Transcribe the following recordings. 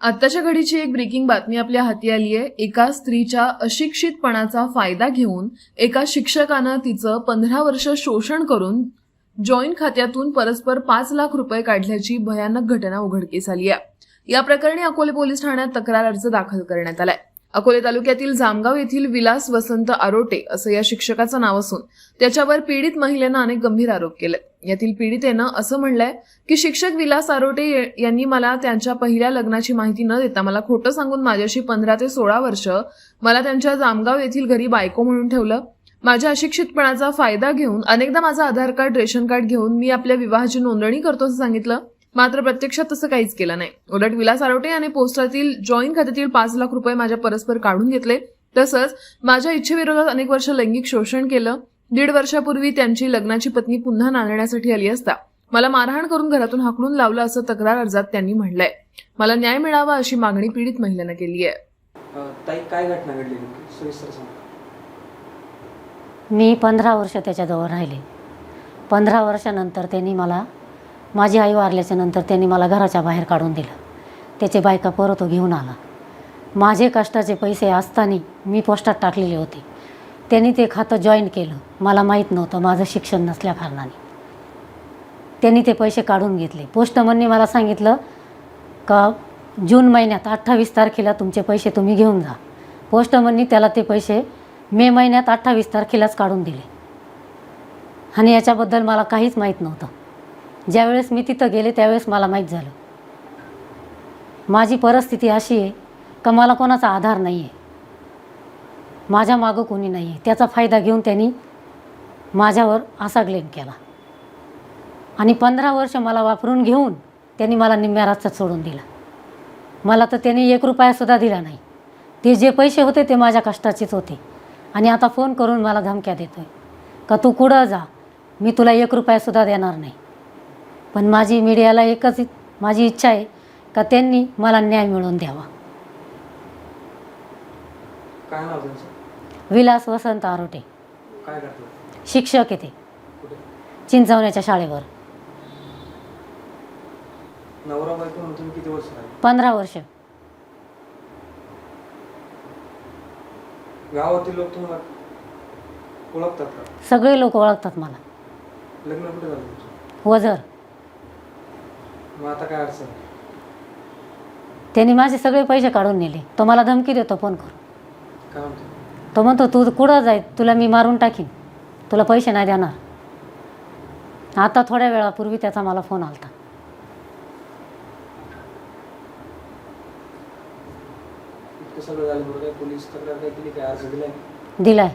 आत्ताच्या घडीची एक ब्रेकिंग बातमी आपल्या हाती आली आहे. एका स्त्रीच्या अशिक्षितपणाचा फायदा घेऊन एका शिक्षकानं तिचं पंधरा वर्ष शोषण करून जॉईंट खात्यातून परस्पर पाच लाख रुपये काढल्याची भयानक घटना उघडकीस आली आहे. या प्रकरणी अकोले पोलीस ठाण्यात तक्रार अर्ज दाखल करण्यात आलाय. अकोले तालुक्यातील जामगाव येथील विलास वसंत आरोटे असं या शिक्षकाचं नाव असून त्याच्यावर पीडित महिलेनं अनेक गंभीर आरोप केले यातील पीडितेनं असं म्हणलंय की शिक्षक विलास आरोटे यांनी मला त्यांच्या पहिल्या लग्नाची माहिती न देता मला खोटं सांगून माझ्याशी पंधरा ते सोळा वर्ष मला त्यांच्या जामगाव येथील घरी बायको म्हणून ठेवलं. माझ्या अशिक्षितपणाचा फायदा घेऊन अनेकदा माझं आधार कार्ड रेशन कार्ड घेऊन मी आपल्या विवाहाची नोंदणी करतो असं सांगितलं. मात्र प्रत्यक्षात तसं काहीच केलं नाही. उलट विलास आरोटे याने पोस्टातील जॉईन खात्यातील पाच लाख रुपये माझ्या परस्पर काढून घेतले. तसंच माझ्या इच्छेविरोधात अनेक वर्ष लैंगिक शोषण केलं. दीड वर्षापूर्वी त्यांची लग्नाची पत्नी पुन्हा नांदण्यासाठी आली असता मला मारहाण करून घरातून हाकलून लावलं असं तक्रार अर्जात त्यांनी म्हणलंय मला न्याय मिळावा अशी मागणी पीडित महिलेनं केली आहे. ताई काय घटना घडली नेमकी? सविस्तर सांगा. मी पंधरा वर्ष त्याच्याजवळ राहिले. पंधरा वर्षानंतर त्यांनी मला माझी आई वारल्याच्या नंतर त्यांनी मला घराच्या बाहेर काढून दिलं. त्याचे बायका परत तो घेऊन आला. माझे कष्टाचे पैसे असताना मी पोस्टात टाकलेले होते. त्यांनी ते खातं जॉईन केलं. मला माहीत नव्हतं माझं शिक्षण नसल्या कारणाने. त्यांनी ते पैसे काढून घेतले. पोस्टमनने मला सांगितलं का जून महिन्यात अठ्ठावीस तारखेला तुमचे पैसे तुम्ही घेऊन जा. पोस्टमननी त्याला ते पैसे मे महिन्यात अठ्ठावीस तारखेलाच काढून दिले. आणि याच्याबद्दल मला काहीच माहीत नव्हतं. ज्यावेळेस मी तिथं गेले त्यावेळेस मला माहीत झालं. माझी परिस्थिती अशी आहे का मला कोणाचा आधार नाही आहे माझ्या मागं कोणी नाही आहे त्याचा फायदा घेऊन त्यांनी माझ्यावर असा क्लेम केला. आणि पंधरा वर्ष मला वापरून घेऊन त्यांनी मला निम्म्या रस्त्यात सोडून दिला. मला तर त्यांनी एक रुपयासुद्धा दिला नाही. ते जे पैसे होते ते माझ्या कष्टाचेच होते. आणि आता फोन करून मला धमक्या देतो आहे का तू कुठं जा? मी तुला एक रुपयासुद्धा देणार नाही. पण माझी मीडियाला एकच माझी इच्छा आहे का त्यांनी मला न्याय मिळवून द्यावा. काय विलास वसंत आरोटे. काय शिक्षक येते कुठे? चिंचवण्याच्या शाळेवर. नवरा बायको म्हणून तुम्ही किती वर्ष राहिले पंधरा वर्ष. गावातील लोक तुम्हाला ओळखतात का? सगळे लोक ओळखतात मला. लग्न कुठे झालं तुमचं? वजर. मग आता काय अडचण? त्यांनी माझे सगळे पैसे काढून नेले. तो मला धमकी देतो फोन करून. काय म्हणतो? तो म्हणतो तू कुठं जाय? तुला मी मारून टाकीन. तुला पैसे नाही देणार. आता थोड्या वेळापूर्वी त्याचा मला फोन काय अर्ज दिलाय?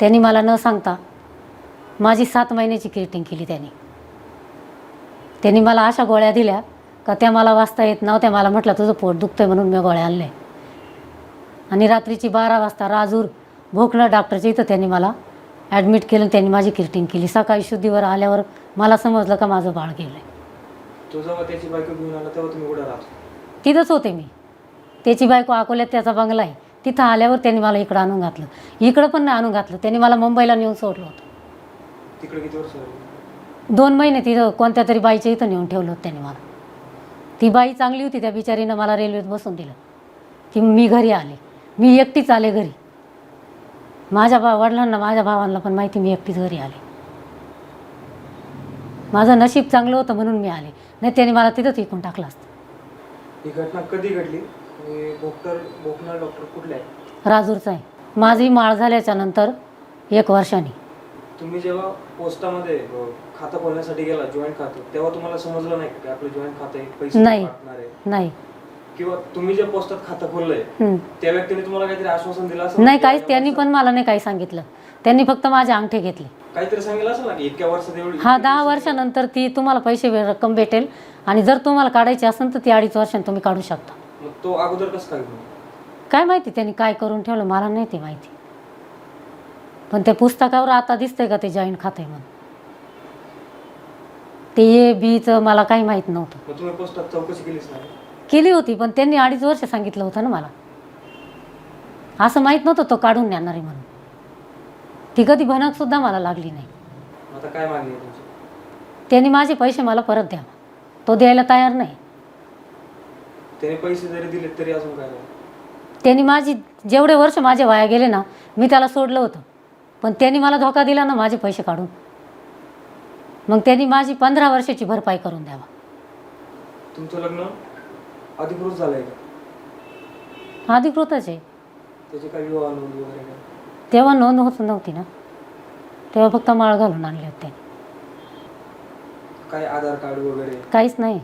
त्यांनी मला न सांगता माझी सात महिन्याची किरटिंग केली त्यांनी. त्यांनी मला अशा गोळ्या दिल्या का त्या मला वाचता येत नव्हत्या. मला म्हटलं तुझं पोट दुखतंय म्हणून मी गोळ्या आणल्या. आणि रात्रीची बारा वाजता राजूर भोकणं डॉक्टरच्या इथं त्यांनी मला ॲडमिट केलं त्यांनी माझी किरटिंग केली. सकाळी शुद्धीवर आल्यावर मला समजलं का माझं बाळ गेलं तो राहतो? तिथंच होते मी. त्याची बायको अकोल्यात त्याचा बंगला आहे. तिथं आल्यावर त्यांनी मला इकडं आणून घातलं. इकडं पण नाही आणून घातलं. त्यांनी मला मुंबईला नेऊन सोडलं होतं. तिकडे किती वर्ष राहिले दोन महिने तिथं कोणत्या तरी बाईच्या इथं नेऊन ठेवलं होतं त्यांनी मला. ती बाई चांगली होती त्या बिचारीनं मला रेल्वेत बसून दिलं. की मी घरी आले. मी एकटीच आले घरी. माझ्या बा वडिलांना माझ्या भावांना पण माहिती मी एकटीच घरी आले. माझं नशीब चांगलं होतं म्हणून मी आले. नाही त्याने मला तिथंच इकून टाकलं असतं. ही घटना कधी घडली? आणि डॉक्टर बोकणार डॉक्टर कुठले आहे राजूरचा आहे. माझी माळ झाल्याच्यानंतर एक वर्षाने. तुम्ही जेव्हा पोस्टामध्ये अ, खातं खोलण्यासाठी गेला जॉईंट खातं तेव्हा तुम्हाला समजलं नाही का की आपलं जॉईंट खातं आहे पैसे नाही. आहे? नाही. किंवा तुम्ही जे पोस्टात खातं खोललंय. त्या व्यक्तीने तुम्हाला काहीतरी आश्वासन दिलं असं नाही काहीच त्यांनी पण मला नाही काही सांगितलं. त्यांनी फक्त माझे अंगठे घेतले. काहीतरी सांगितलं असेल ना की इतक्या वर्षात एवढी हा दहा वर्षानंतर ती तुम्हाला पैसे वे- रक्कम भेटेल आणि जर तुम्हाला काढायची असेल तर ती अडीच वर्षांनी तुम्ही काढू शकता. मग तो अगोदर कसं काय काय माहिती त्यांनी काय करून ठेवलं मला नाही ते माहिती. पण त्या पुस्तकावर आता दिसतंय का ते जॉईंट खाते म्हणून? ते ए बीचं मला काही माहीत नव्हतं. मग तुम्ही पोस्टात चौकशी केलीच नाही? केली होती पण त्यांनी अडीच वर्ष सांगितलं होतं ना मला. असं माहीत नव्हतं तो काढून नेणार आहे म्हणून. ती कधी भनकसुद्धा मला लागली नाही. आता काय मागणी आहे तुमची? त्यांनी माझे पैसे मला परत द्यावा तो द्यायला तयार नाही. त्याने पैसे जरी दिले तरी अजून काय नाही त्यांनी माझी जेवढे वर्ष माझे वाया गेले ना मी त्याला सोडलं होतं. पण त्यांनी मला धोका दिला ना माझे पैसे काढून. मग त्यांनी माझी पंधरा वर्षाची भरपाई करून द्यावा. तुमचं लग्न? अधिकृत झालंय का? अधिकृतच आहे. त्याची काही विवाह नोंदी वगैरे काय? तेव्हा नोंद होत नव्हती ना. तेव्हा फक्त माळ घालून आणले होते. काय आधार कार्ड वगैरे? काहीच नाही.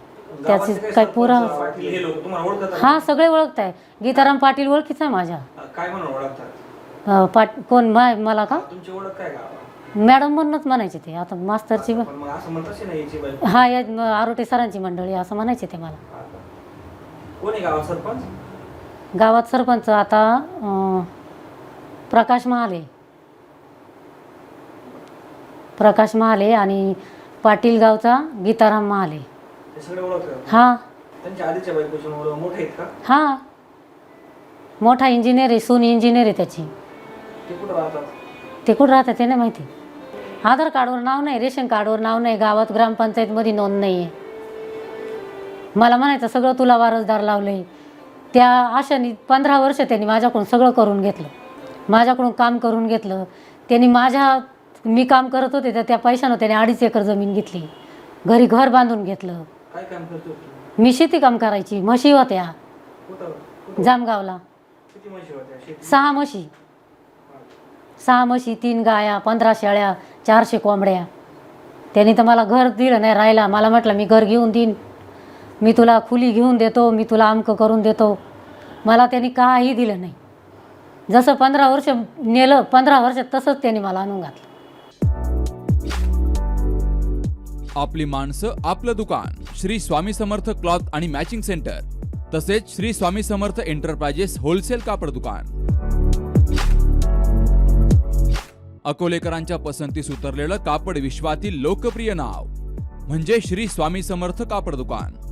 त्याचे काही पुरा पाटील हे लोक तुम्हाला ओळखतात? हा सगळे ओळखत आहे गीताराम पाटील ओळखीचा आहे माझ्या. काय म्हणून ओळखतात? अं, पाट कोण मा मला का? तुमची ओळख काय मॅडम म्हणूनच म्हणायचे ते. आता मास्तरची पण मग असं म्हणतात ना याची बाई? हा या म- आरोटे सरांची मंडळी असं म्हणायचे ते मला. कोण आहे गावात सरपंच? गावात सरपंच आता अं, प्रकाश महाले. प्रकाश महाले आणि पाटील गावचा गीताराम महाले. हे सगळे ओळखतात हा. त्यांच्या आधीच्या बायकोची मुलं मोठे आहेत का? हा. मोठा इंजिनियर आहे सून इंजिनियर आहे त्याची. ते कुठं राहतात? ते कुठं राहतात ते नाही माहिती. आधार कार्डवर नाव नाही रेशन कार्डवर नाव नाही गावात ग्रामपंचायतमध्ये नोंद नाही आहे मला म्हणायचं सगळं तुला वारसदार लावलंय. त्या आशाने पंधरा वर्ष त्यांनी माझ्याकडून सगळं करून घेतलं. माझ्याकडून काम करून घेतलं. त्यांनी माझ्या मी काम करत होते तर त्या पैशानं त्याने अडीच एकर जमीन घेतली. घरी घर बांधून घेतलं. काय काम करतो तू मी शेती काम करायची. म्हशी होत्या. जामगावला. किती म्हशी होत्या शेती सहा म्हशी. सहा म्हशी तीन गाया पंधरा शेळ्या चारशे कोंबड्या. त्यांनी तर मला घर दिलं नाही राहायला. मला म्हटलं मी घर घेऊन देईन. मी तुला खुली घेऊन देतो मी तुला अमकं करून देतो. मला त्यांनी काही दिलं नाही. जसं पंधरा वर्ष नेलं पंधरा वर्षात तसंच त्यांनी मला आणून घातलं. आपली माणसं आपलं दुकान श्री स्वामी समर्थ क्लॉथ आणि मॅचिंग सेंटर तसेच श्री स्वामी समर्थ एंटरप्राइजेस होलसेल कापड दुकान. अकोलेकरांच्या पसंतीस उतरलेलं कापड विश्वातील लोकप्रिय नाव म्हणजे श्री स्वामी समर्थ कापड दुकान.